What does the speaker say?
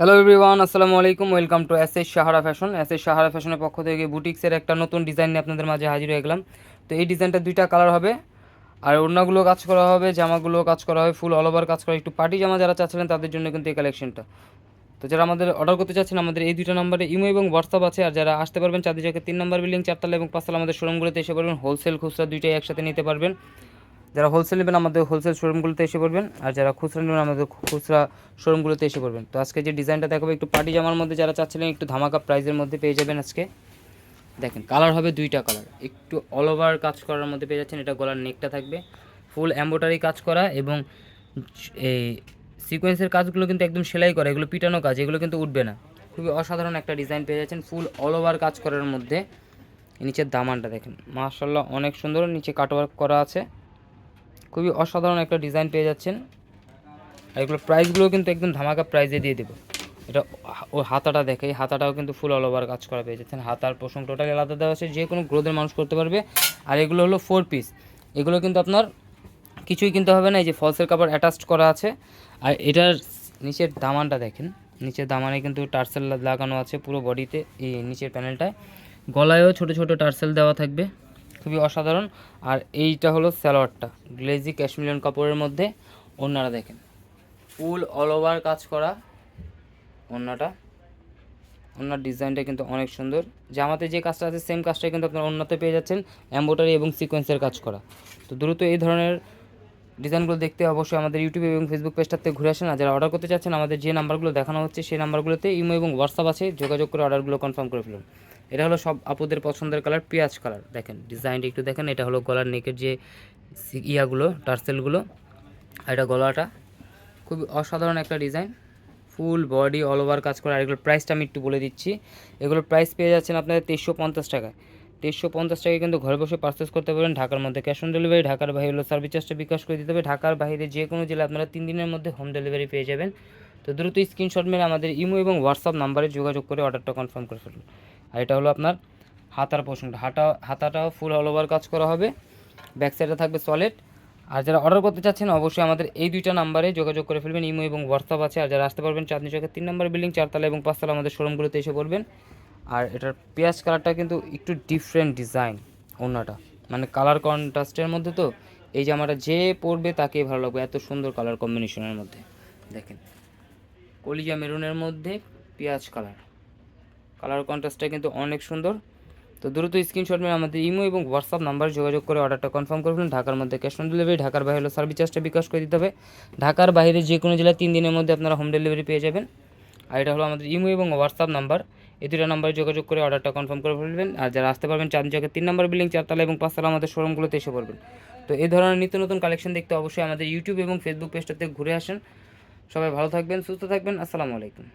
Hello everyone আসসালামু আলাইকুম welcome to S S Sahara fashion S S Sahara ফ্যাশনের পক্ষ থেকে বুটিক্সের একটা নতুন ডিজাইন নিয়ে আপনাদের মাঝে হাজির হয়ে গেলাম। তো এই ডিজাইনটা দুইটা কালার হবে, আর ওড়নাগুলো কাজ করা হবে, জামাগুলো কাজ করা হবে ফুল অল ওভার কাজ করা একটু পার্টি জামা যারা চাচ্ছিলেন তাদের জন্য কিন্তু এই কালেকশনটা তো যারা আমাদের অর্ডার করতে চাচ্ছেন, আমাদের এই দুইটা নম্বরে ইমো এবং হোয়াটসঅ্যাপ আছে, আর যারা আসতে পারবেন চাঁদি জায়গায় তিন নম্বর বিল্ডিং চারতলা এবং পাঁচতলা আমাদের শোরুমগুলোতে এসে পারবেন। হোলসেল খুচরা দুইটাই একসাথে নিতে পারবেন। যারা হোলসেল নেবেন, আমাদের হোলসেল শোরুমগুলোতে এসে পড়বেন, আর যারা খুচরা নেবেন, আমাদের খুচরা শোরুমগুলোতে এসে পড়বেন। তো আজকে যে ডিজাইনটা দেখাবো, একটু পার্টি জামার মধ্যে যারা চাচ্ছিলেন, একটু ধামাকা প্রাইজের মধ্যে পেয়ে যাবেন আজকে। দেখেন কালার হবে দুইটা কালার একটু অল ওভার কাজ করার মধ্যে পেয়ে যাচ্ছেন, এটা গলার নেকটা থাকবে। ফুল এম্বোটারি কাজ করা এবং এই সিকোয়েন্সের কাজগুলো কিন্তু একদম সেলাই করা, এগুলো পিটানো কাজ, এগুলো কিন্তু উঠবে না। খুবই অসাধারণ একটা ডিজাইন পেয়ে যাচ্ছেন ফুল অল ওভার কাজ করার মধ্যে। নিচের দামানটা দেখেন মার্শাল্লাহ অনেক সুন্দর, নিচে কাটওয়ার্ক করা আছে। খুবই অসাধারণ একটা ডিজাইন পেয়ে যাচ্ছেন। আর এগুলোর প্রাইসগুলো কিন্তু একদম ধামাকা প্রাইজে দিয়ে দেবো। এটা ও হাতাটা দেখে হাতাটাও কিন্তু ফুল অল ওভার কাজ করা পেয়ে যাচ্ছেন। হাতার পোষণ টোটালি আলাদা দেওয়া আছে, যে কোনো গ্রোথের মানুষ করতে পারবে। আর এগুলো হলো ফোর পিস এগুলো কিন্তু আপনার কিছুই কিনতে হবে না, এই যে ফলসের কাপড় অ্যাটাচড করা আছে। আর এটার নিচের দামানটা দেখেন। নিচের দামানে কিন্তু টার্সেল লাগানো আছে পুরো বডিতে এই নিচের প্যানেলটায় গলায়ও ছোট ছোট টার্সেল দেওয়া থাকবে। খুবই অসাধারণ। আর এইটা হলো স্যালোয়ারটা গ্লেজি ক্যাশমিলিয়ন কাপড়ের মধ্যে ওড়নাটা দেখেন। ফুল অল ওভার কাজ করা ওড়নাটা ওনার ডিজাইনটা কিন্তু অনেক সুন্দর। জামাতে যে কাজটা আছে, সেম কাজটাই কিন্তু আপনারা অন্যতে পেয়ে যাচ্ছেন। এম্বোটারি এবং সিকোয়েন্সের কাজ করা। তো দ্রুত এই ধরনের ডিজাইনগুলো দেখতে অবশ্যই আমাদের ইউটিউব এবং ফেসবুক পেজটাতে ঘুরে আসেন। আর যারা অর্ডার করতে চাচ্ছেন, আমাদের যে নাম্বারগুলো দেখানো হচ্ছে, সেই নাম্বারগুলোতে ইমো এবং হোয়াটসঅ্যাপ আছে। যোগাযোগ করে অর্ডারগুলো কনফার্ম করে ফেলুন। এটা হলো সব আপুদের পছন্দের কালার পেঁয়াজ কালার দেখেন ডিজাইনটা একটু দেখেন, এটা হলো গলার নেকের যে ইয়াগুলো, টার্সেলগুলো। আর এটা গলাটা খুবই অসাধারণ একটা design full body all over কাজ করে। আর এগুলোর প্রাইসটা আমি একটু বলে দিচ্ছি। এগুলোর প্রাইস পেয়ে যাচ্ছেন আপনাদের তেইশশো পঞ্চাশ টাকায়। তেইশশো পঞ্চাশ টাকায় কিন্তু ঘরে বসে পারচেস করতে পারেন ঢাকার মধ্যে ক্যাশ অন ডেলিভারি ঢাকার বাইরে হলো সার্ভিস চার্জটা বিকাশ করে দিতে হবে। ঢাকার বাইরে যে কোনো জেলায় আপনারা তিন দিনের মধ্যে হোম ডেলিভারি পেয়ে যাবেন। তো দ্রুত স্ক্রিনশট মেরে আমাদের ইমো এবং হোয়াটসঅ্যাপ নাম্বারে যোগাযোগ করে অর্ডারটা কনফার্ম করে ফেলুন। আর এটা হলো আপনার হাতার পোষণটা হাতা, হাতাটাও ফুল অল ওভার কাজ করা হবে। ব্যাক সাইডে থাকবে সলিড আর যারা অর্ডার করতে চাচ্ছেন, অবশ্যই আমাদের এই দুইটা নাম্বারে যোগাযোগ করে ফেলবেন, ইমো এবং হোয়াটসঅ্যাপ আছে। আর যারা আসতে পারবেন চাঁদনি চকের তিন নম্বর বিল্ডিং চারতলা এবং পাঁচতলা আমাদের শোরুমগুলোতে এসে পড়বেন। আর এটার পেঁয়াজ কালারটা কিন্তু একটু ডিফারেন্ট ডিজাইন অন্যটা মানে কালার কন্ট্রাস্টের মধ্যে তো এই জামাটা যে পরবে তাকেই ভালো লাগবে, এত সুন্দর কালার কম্বিনেশনের মধ্যে। দেখেন, কলিজা মেরুনের মধ্যে পেঁয়াজ কালার কালার কন্ট্রাস্টটা কিন্তু অনেক সুন্দর। তো দ্রুত স্ক্রিনশট মেরে আমাদের ইমো এবং হোয়াটসঅ্যাপ নাম্বার যোগাযোগ করে অর্ডারটা কনফার্ম করে ফেলুন। ঢাকার মধ্যে ক্যাশ অন ডেলিভারি ঢাকার বাইরে হলো সার্ভিস চার্জটা বিকাশ করে দিতে হবে। ঢাকার বাইরে যে কোনো জেলায় তিন দিনের মধ্যে আপনারা হোম ডেলিভারি পেয়ে যাবেন। আর এটা হলো আমাদের ইমো এবং হোয়াটসঅ্যাপ নাম্বার এই দুটো নাম্বারে যোগাযোগ করে অর্ডারটা কনফার্ম করে ফেলবেন। আর যারা আসতে পারবেন চাঁদ চকের তিন নম্বর বিল্ডিং চারতলা এবং পাঁচতলা আমাদের শোরুমগুলোতে এসে পড়বেন। তো এই ধরনের নিত্য নতুন কালেকশন দেখতে অবশ্যই আমাদের ইউটিউব এবং ফেসবুক পেজটাতে ঘুরে আসেন। সবাই ভালো থাকবেন, সুস্থ থাকবেন। আসসালামু আলাইকুম।